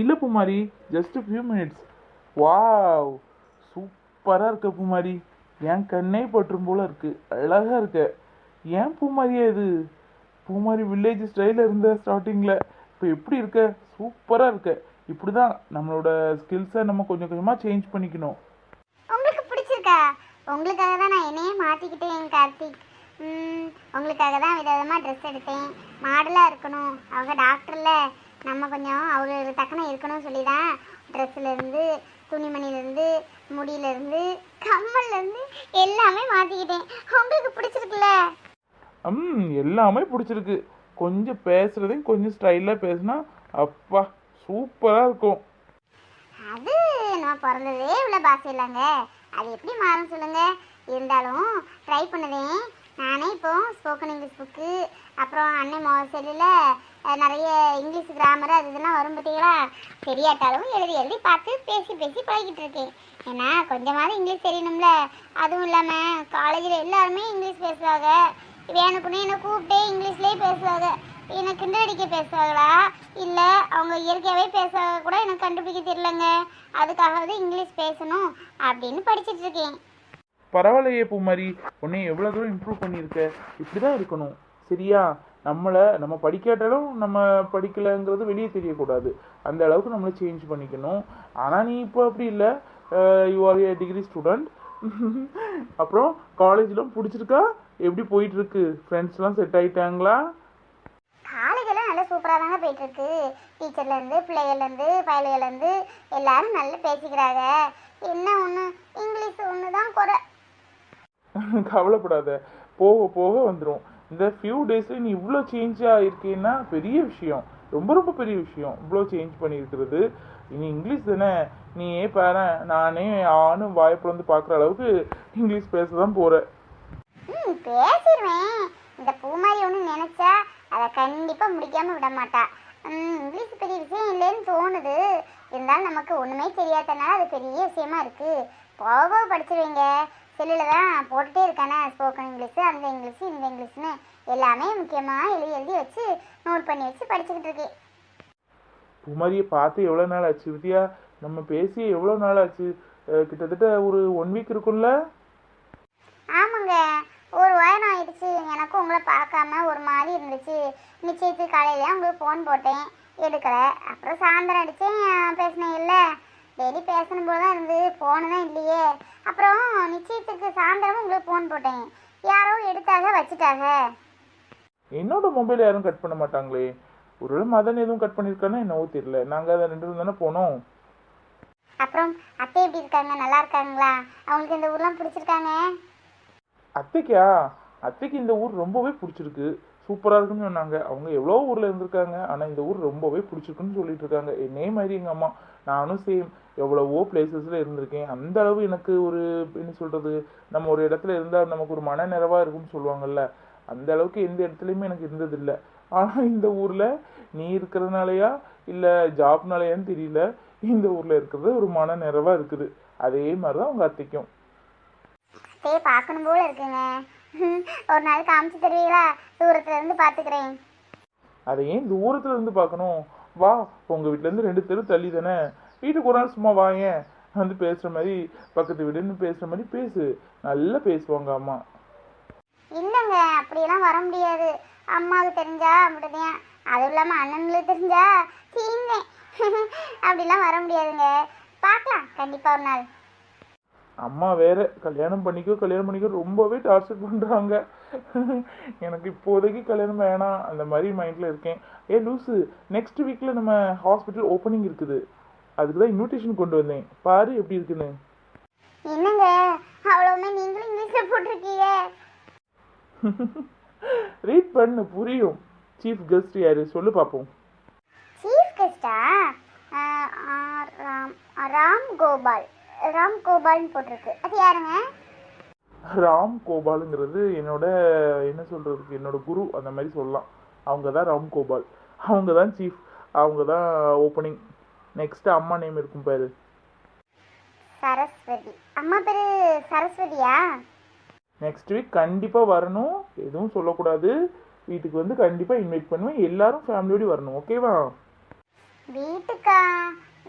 இல்லை Poomari just few minutes wow சூப்பராக இருக்க பூமாரி. என் கண்ணே பற்றும் போல இருக்கு. அழகா இருக்க. ஏன் பூமாரியா இது? பூமாரி வில்லேஜ் ஸ்டைலில் இருந்த ஸ்டார்டிங்கில் இப்போ எப்படி இருக்க? சூப்பராக இருக்க. இப்படி தான் நம்மளோட ஸ்கில்ஸை நம்ம கொஞ்சம் கொஞ்சமாக சேஞ்ச் பண்ணிக்கணும். உங்களுக்கு பிடிச்சிருக்கா? உங்களுக்காக தான் நான் என்னையே மாற்றிக்கிட்டேன் கார்த்திக். உங்களுக்காக தான் விதவிதமாக ட்ரெஸ் எடுத்தேன். மாடலாக இருக்கணும். அவங்க டாக்டரில் நம்ம கொஞ்சம் அவங்களுக்கு தக்கன இருக்கணும்னு சொல்லி தான் ட்ரெஸ்ஸுலேருந்து துணிமணிலேருந்து முடியிலேருந்து கம்மல்லேருந்து எல்லாமே மாற்றிக்கிட்டேன் உங்களுக்கு பிடிச்சிருக்குல்ல? ம் எல்லாமே பிடிச்சிருக்கு. கொஞ்சம் பேசுகிறதையும் கொஞ்சம் ஸ்டைலாக பேசுனா அப்பா சூப்பராக இருக்கும். அது நம்ம பிறந்ததே இவ்வளோ பாசை இல்லைங்க அது எப்படி மாறும் சொல்லுங்க. இருந்தாலும் ட்ரை பண்ணுவேன் நானே இப்போ ஸ்போக்கன் இங்கிலீஷ் புக்கு அப்புறம் அண்ணன் மோ செல்லில் நிறைய இங்கிலீஷ் கிராமர் அது இதெல்லாம் வரும் பார்த்தீங்களா? தெரியாட்டாலும் எழுதி எழுதி பார்த்து பேசி பேசி பழகிட்டு இருக்கேன். ஏன்னா கொஞ்சமாவது இங்கிலீஷ் தெரியணும்ல. அதுவும் இல்லாமல் காலேஜில் எல்லாருமே இங்கிலீஷ் பேசுவாங்க. வேணுக்குன்னு என்னை கூப்பிட்டே இங்கிலீஷ்லேயே பேசுவாங்க. என்னை கிண்டல் அடிக்க பேசுவாங்களா? இல்லை அவங்க இயற்கையாகவே பேசுவாங்க கூட எனக்கு கண்டுபிடிக்க தெரியலங்க. அதுக்காகவே இங்கிலீஷ் பேசணும் அப்படின்னு படிச்சிட்டு இருக்கேன். பரவாயில்லையே பூமாரி. உன்னை எவ்வளோ தூரம் இம்ப்ரூவ் பண்ணியிருக்க? இப்படி தான் இருக்கணும். சரியா? நம்மளை நம்ம படிக்காட்டாலும் நம்ம படிக்கலைங்கிறது வெளியே தெரியக்கூடாது. அந்த அளவுக்கு நம்மளை சேஞ்ச் பண்ணிக்கணும். ஆனால் நீ இப்போ அப்படி இல்லை. You are a degree student அப்புறம் காலேஜ்லாம் பிடிச்சிருக்கா? எப்படி போயிட்டு இருக்கு ஃப்ரெண்ட்ஸ்லாம் செட் ஆயிட்டாங்களா? காலேஜெல்லாம் நல்லா சூப்பராக தாங்க போயிட்டு இருக்கு டீச்சர்லேருந்து பிள்ளைகள்லேருந்து பயலுகள்லேருந்து எல்லாரும் நல்லா பேசிக்கிறாங்க. என்ன ஒன்று இங்கிலீஷ் ஒன்று தான் குறை. கவலைப்படாத. போக போக வந்துடும் இந்த ஃபியூ டேஸில் நீ இவ்வளோ சேஞ்ச் ஆகிருக்கேன்னா பெரிய விஷயம். ரொம்ப ரொம்ப பெரிய விஷயம். இவ்வளோ சேஞ்ச் பண்ணியிருக்கிறது. இனி இங்கிலீஷ் தானே? நீ ஏன் பாரு நானே ஆணும் வாய்ப்புல பார்க்குற அளவுக்கு இங்கிலீஷ் பேச தான் போகிறேன் ம் பேசிடுவேன் இந்த பூமாரி ஒன்று நினச்சா அதை கண்டிப்பாக முடிக்காமல் விட மாட்டா. இங்கிலீஷ் பெரிய விஷயம் இல்லைன்னு தோணுது. இருந்தாலும் நமக்கு ஒன்றுமே தெரியாதனால அது பெரிய விஷயமா இருக்குது போக போக படிச்சிருவீங்க. செல்லில் தான் போட்டுட்டே இருக்கானே ஸ்போக்கன் இங்கிலீஷு அந்த இங்கிலீஷு இந்த இங்கிலீஷ்னு எல்லாமே முக்கியமாக எழுதி எழுதி வச்சு நோட் பண்ணி வச்சு படிச்சுக்கிட்டு இருக்கேன். குமாரியை பார்த்து எவ்வளோ நாள் ஆச்சு வித்யா? நம்ம பேசி எவ்வளோ நாள் ஆச்சு? கிட்டத்தட்ட ஒரு ஒன் வீக் இருக்கும்ல? ஆமாங்க. ஒரு வாரம் ஆயிடுச்சு. எனக்கும் உங்களை பார்க்காம ஒரு மாதிரி இருந்துச்சு. நிச்சயத்து காலையில உங்களுக்கு ஃபோன் போட்டேன். எடுக்கலை. அப்புறம் சாயந்தரம் அடித்தேன் பேசினேன் இல்லை டெய்லி பேசணும் போல தான் இருந்து ஃபோனு தான் இல்லையே. அப்புறம் நிச்சயத்துக்கு சாயந்தரமும் உங்களுக்கு ஃபோன் போட்டேன். யாரோ எடுத்தாக வச்சுட்டாங்க என்னோட மொபைல் யாரும் கட் பண்ண மாட்டாங்களே. ஒருவேளை மதன் எதுவும் கட் பண்ணியிருக்கானோ என்னவோ தெரியல. நாங்கள் அதை ரெண்டு தானே போனோம். அப்புறம் அத்தை எப்படி இருக்காங்க? நல்லா இருக்காங்களா? அவங்களுக்கு இந்த ஊர்லாம் பிடிச்சிருக்காங்க? அத்தைக்கா? அத்தைக்கு இந்த ஊர் ரொம்பவே பிடிச்சிருக்கு. சூப்பராக இருக்குன்னு சொன்னாங்க. அவங்க எவ்வளோ ஊரில் இருந்திருக்காங்க. ஆனால் இந்த ஊர் ரொம்பவே பிடிச்சிருக்குன்னு சொல்லிட்டு இருக்காங்க. என்னே மாதிரி எங்கள் அம்மா. நானும் சேம் எவ்வளவோ பிளேசஸில் இருந்திருக்கேன். அந்த அளவு எனக்கு ஒரு என்ன சொல்கிறது நம்ம ஒரு இடத்துல இருந்தால் நமக்கு ஒரு மன நிறைவாக இருக்கும்னு சொல்லுவாங்கல்ல. அந்த அளவுக்கு எந்த இடத்துலையுமே எனக்கு இருந்ததில்லை. ஆனால் இந்த ஊரில் நீ இருக்கிறதுனாலயா இல்லை ஜாப்னாலயான்னு தெரியல. இந்த ஊரில் இருக்கிறது ஒரு மன நிறைவாக இருக்குது. அதே மாதிரி தான் உங்கள் அத்தைக்கும். அத்தையை பார்க்கணும் போல இருக்குங்க. ஒரு நாள் காமிச்சு தருவீங்களா? தூரத்துல இருந்து பார்த்துக்கிறேன் அதை ஏன் தூரத்துல இருந்து பார்க்கணும்? வா உங்க வீட்ல இருந்து ரெண்டு தெரு தள்ளி தானே? வீட்டுக்கு ஒரு நாள் சும்மா வாயேன் வந்து பேசுற மாதிரி பக்கத்து வீடுன்னு பேசுற மாதிரி பேசு. நல்லா பேசுவாங்க அம்மா. இல்லைங்க அப்படியெல்லாம் வர முடியாது. அம்மாவுக்கு தெரிஞ்சா அப்படிதான். அதுவும் இல்லாமல் அண்ணனுங்களுக்கு தெரிஞ்சா தீந்தேன் அப்படிலாம் வர முடியாதுங்க. பார்க்கலாம் கண்டிப்பாக ஒரு நாள். அம்மா வேற கல்யாணம் பண்ணிக்கோ கல்யாணம் பண்ணிக்கோ ரொம்பவே டார்ச்சர் பண்றாங்க. எனக்கு இப்போதைக்கு கல்யாணம் வேணாம் அந்த மாதிரி மைண்ட்ல இருக்கேன். ஏ லூசு நெக்ஸ்ட் வீக்ல நம்ம ஹாஸ்பிட்டல் ஓப்பனிங் இருக்குது. அதுக்கு தான் இன்விடேஷன் கொண்டு வந்தேன். பாரு எப்படி இருக்குன்னு. என்னங்க? அவ்வளவுமே நீங்களும் இங்கிலீஷில் போட்டிருக்கீங்க. ரீட் பண்ணு புரியும். சீஃப் கெஸ்ட் யாரு? சொல்லு பார்ப்போம் சீஃப் கெஸ்டா ராம் ராம் கோபால். ராம் கோபால்னு போட்டிருக்கு. அது யாருங்க? ராம் கோபாலுங்கிறது என்னோட என்ன சொல்றதுக்கு என்னோட குரு அந்த மாதிரி சொல்லலாம். அவங்க தான் ராம் கோபால். அவங்க தான் சீஃப் அவங்க தான் ஓப்பனிங் நெக்ஸ்ட் அம்மா நேம் இருக்கும் பாரு. சரஸ்வதி. அம்மா பேரு சரஸ்வதியா? நெக்ஸ்ட் வீக் கண்டிப்பாக வரணும். எதுவும் சொல்லக்கூடாது. வீட்டுக்கு வந்து கண்டிப்பாக இன்வைட் பண்ணுவேன். எல்லாரும் ஃபேமிலியோடு வரணும். ஓகேவா வீட்டுக்கா?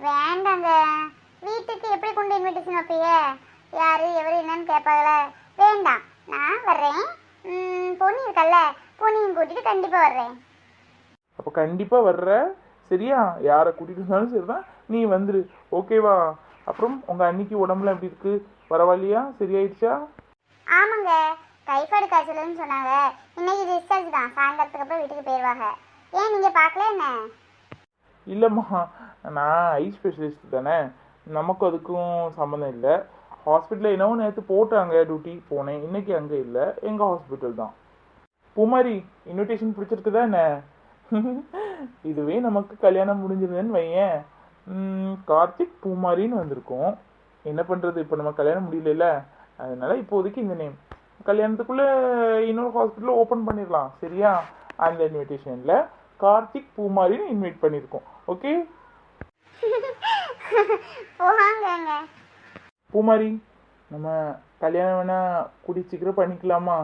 வேண்டாங்க. வீட்டுக்கு எப்படி கொண்டு இன்விடேஷன் வைப்பீங்க? யாரு எவரு என்னன்னு கேட்பாங்களே? வேண்டாம். நான் வர்றேன். பொன்னி இருக்கல்ல. பொன்னியும் கூட்டிட்டு கண்டிப்பா வர்றேன். அப்போ கண்டிப்பாக வர்ற. சரியா? யாரை கூட்டிகிட்டு வந்தாலும் சரிதான். நீ வந்துரு. ஓகேவா அப்புறம் உங்கள் அன்னிக்கு உடம்புல எப்படி இருக்கு? பரவாயில்லையா? சரியாயிடுச்சா? ஆமாங்க. டைஃபாய்டு காய்ச்சல்னு சொன்னாங்க. இன்னைக்கு டிஸ்சார்ஜ் தான். சாயந்தரத்துக்கு அப்புறம் வீட்டுக்கு போயிடுவாங்க ஏன் நீங்க பார்க்கல என்ன? இல்லைம்மா. நான் ஐ ஸ்பெஷலிஸ்ட் தானே. நமக்கும் அதுக்கும் சம்மந்தம் இல்லை. ஹாஸ்பிட்டலில் என்னவோ நேற்று போட்டாங்க டியூட்டி போனேன். இன்னைக்கு அங்கே இல்லை. எங்கள் ஹாஸ்பிட்டல் தான். பூமாரி இன்விடேஷன் பிடிச்சிருக்குதா என்ன? இதுவே நமக்கு கல்யாணம் முடிஞ்சிருந்தேன்னு வையேன். கார்த்திக் பூமாரின்னு வந்திருக்கோம். என்ன பண்ணுறது இப்போ நம்ம கல்யாணம் முடியல அதனால இப்போதைக்கு இந்த நேம் கல்யாணத்துக்குள்ளே இன்னொரு ஹாஸ்பிட்டல் ஓப்பன் பண்ணிடலாம். சரியா? அந்த இன்விடேஷனில் கார்த்திக் பூமாரின்னு இன்வைட் பண்ணியிருக்கோம் ஓகே பூமாரி நம்ம கல்யாணம் வேணா கூடி சீக்கிரம் பண்ணிக்கலாமா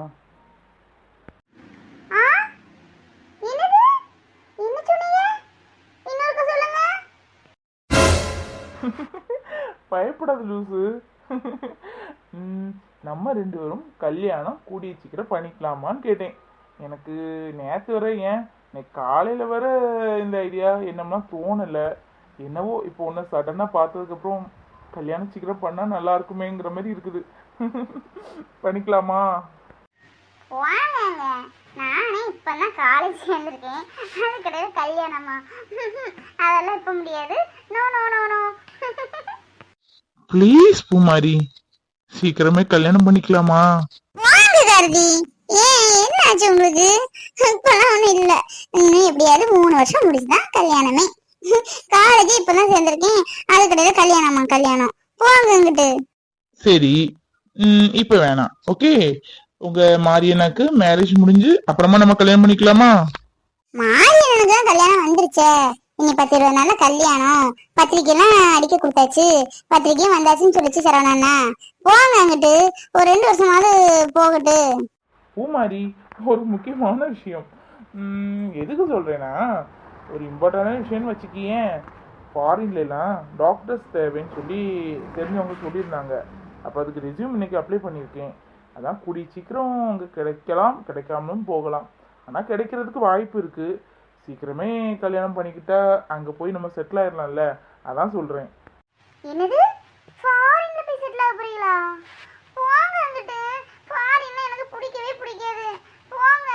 ஆ என்னது என்ன சொன்னீங்க இன்னொருக்க சொல்லுங்க பயப்படாத லூசு. நம்ம ரெண்டு பேரும் கல்யாணம் கூடிய சீக்கிரம் பண்ணிக்கலாமான்னு கேட்டேன். எனக்கு நேற்று வர ஏன்? இன்னைக்கு காலையில் வர இந்த ஐடியா என்னம்னா தோணலை. என்னவோ இப்போ ஒன்று சடனாக பார்த்ததுக்கப்புறம் கல்யாணம் சீக்கிரம் பண்ணால் நல்லா இருக்குமேங்கிற மாதிரி இருக்குது. பண்ணிக்கலாமா? வாங்கங்க நானே இப்பதான் காலேஜ் சேர்ந்துருக்கேன். அது கிடையாது கல்யாணமா? அதெல்லாம் இப்போ முடியாது. No no no no please Poomari சீக்கிரமே கல்யாணம் பண்ணிக்கலாமா? வாங்க கார்த்தி ஏன் என்னாச்சு உங்களுக்கு? இப்பெல்லாம் ஒண்ணும் இல்ல. இன்னும் எப்படியாவது மூணு வருஷம் முடிச்சுதான் கல்யாணமே. காலேஜ் இப்பதான் சேர்ந்திருக்கேன். அது கிடையாது கல்யாணமா கல்யாணம். போங்க இங்கிட்டு. சரி. ம், இப்ப வேணாம். ஓகே உங்க மாரியனாக்கு மேரேஜ் முடிஞ்சு அப்புறமா நம்ம கல்யாணம் பண்ணிக்கலாமா? தான் கல்யாணம் வந்துருச்சே. இனி பத்து இருபது நாள்ல கல்யாணம். பத்திரிக்கைலாம் அடிக்க கொடுத்தாச்சு. பத்திரிக்கையும் வந்தாச்சுன்னு சொல்லிச்சு சரவணண்ணா போங்க அங்கிட்டு. ஒரு ரெண்டு வருஷமாவது போகட்டு. பூமாரி ஒரு முக்கியமான விஷயம். எதுக்கு சொல்றேன்னா ஒரு இம்பார்ட்டண்டான விஷயம்னு வச்சுக்கியேன் ஃபாரின்லலாம் டாக்டர்ஸ் தேவைன்னு சொல்லி தெரிஞ்சவங்க சொல்லியிருந்தாங்க. அப்போ அதுக்கு ரெஸ்யூம் இன்னைக்கு அப்ளை பண்ணியிருக்கேன். அதான் கூடிய சீக்கிரம் அங்கே கிடைக்கலாம் கிடைக்காமலும் போகலாம். ஆனால் கிடைக்கிறதுக்கு வாய்ப்பு இருக்குது சீக்கிரமே கல்யாணம் பண்ணிக்கிட்டா அங்கே போய் நம்ம செட்டில் ஆயிடலாம்ல அதான் சொல்கிறேன் என்னது? ஃபாரின்ல போய் செட்டில் ஆக போறீங்களா? போங்க அங்கிட்டு. ஃபாரின்ல எனக்கு பிடிக்கவே பிடிக்காது. போங்க.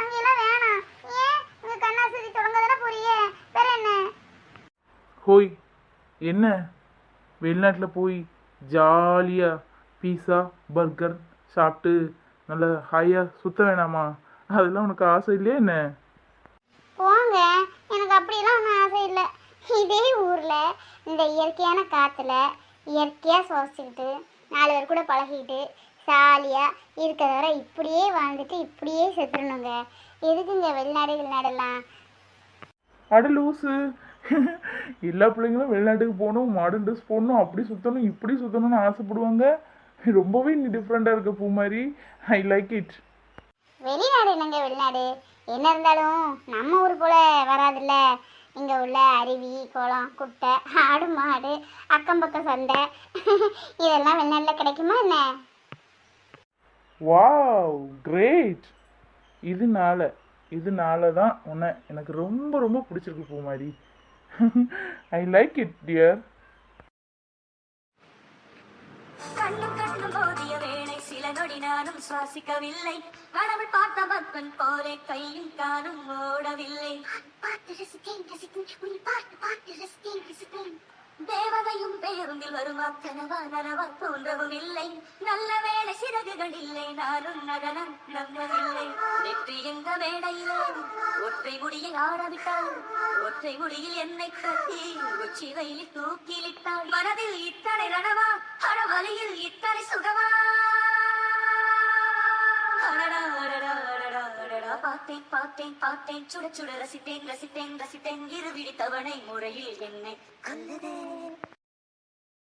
அங்கெல்லாம் வேணாம். ஏன்? உங்க கண்ணாசதி தொடங்க தானே போறீங்க? வேற என்ன? ஹோய் என்ன? வெளிநாட்டில் போய் ஜாலியாக பீஸா பர்கர் சாப்பிட்டு நல்ல ஹாயாக சுத்த வேணாமா? அதெல்லாம் உனக்கு ஆசை இல்லையா என்ன போங்க எனக்கு அப்படியெல்லாம் ஒன்றும் ஆசை இல்லை இதே ஊரில் இந்த இயற்கையான காற்றுல இயற்கையாக சுவாசிக்கிட்டு நாலு பேர் கூட பழகிக்கிட்டு ஜாலியாக இருக்கிறத வர இப்படியே வாழ்ந்துட்டு இப்படியே செத்துடணுங்க எதுக்குங்க வெளிநாடு வெளிநாடெல்லாம்? அட லூசு. எல்லா பிள்ளைங்களும் வெளிநாட்டுக்கு போகணும் மாடர்ன் ட்ரெஸ் போடணும் அப்படி சுற்றணும் இப்படி சுற்றணும்னு ஆசைப்படுவாங்க. ரொம்பவே நீ டிஃப்ரெண்ட்டாக இருக்க பூ மாதிரி. ஐ லைக் இட் வெளிநாடு என்னங்க வெளிநாடு? என்ன இருந்தாலும் நம்ம ஊர் போல வராதுல்ல. இங்கே உள்ள அருவி குளம் குட்டை ஆடு மாடு அக்கம் பக்கம் சந்தை. இதெல்லாம் வெளிநாட்டில் கிடைக்குமா என்ன? Wow great. இதனால இதனால தான் உன்னை எனக்கு ரொம்ப ரொம்ப பிடிச்சிருக்கு பூ மாதிரி ஐ லைக் இட் டியர் நானும் சுவாசிக்கவில்லை. கடவுள் பார்த்த பத்மன் போலே கையும் காணும் ஓடவில்லை. பார்த்து ரசித்தேன் ரசித்தேன் உன்னை பார்த்து பார்த்து ரசித்தேன் ரசித்தேன். தேவதையும் பேருந்தில் வருமா கனவா நனவா தோன்றவும் இல்லை. நல்ல வேலை சிறகுகள் இல்லை நானும் நடனம் நம்பவில்லை. வெற்றி எங்க மேடையிலோ ஒற்றை முடியை ஆடவிட்டாள் ஒற்றை முடியில் என்னை கட்டி உச்சி ரயிலில் தூக்கிலிட்டாள் மனதில் இத்தனை ரணவா அடவலியில் இத்தனை சுகவா பார்த்தேன் பார்த்தேன் பார்த்தேன். சுட சுட ரசித்தேன் ரசித்தேன் ரசித்தேன். இரு தவணை முறையில் என்னை கொல்லுதே.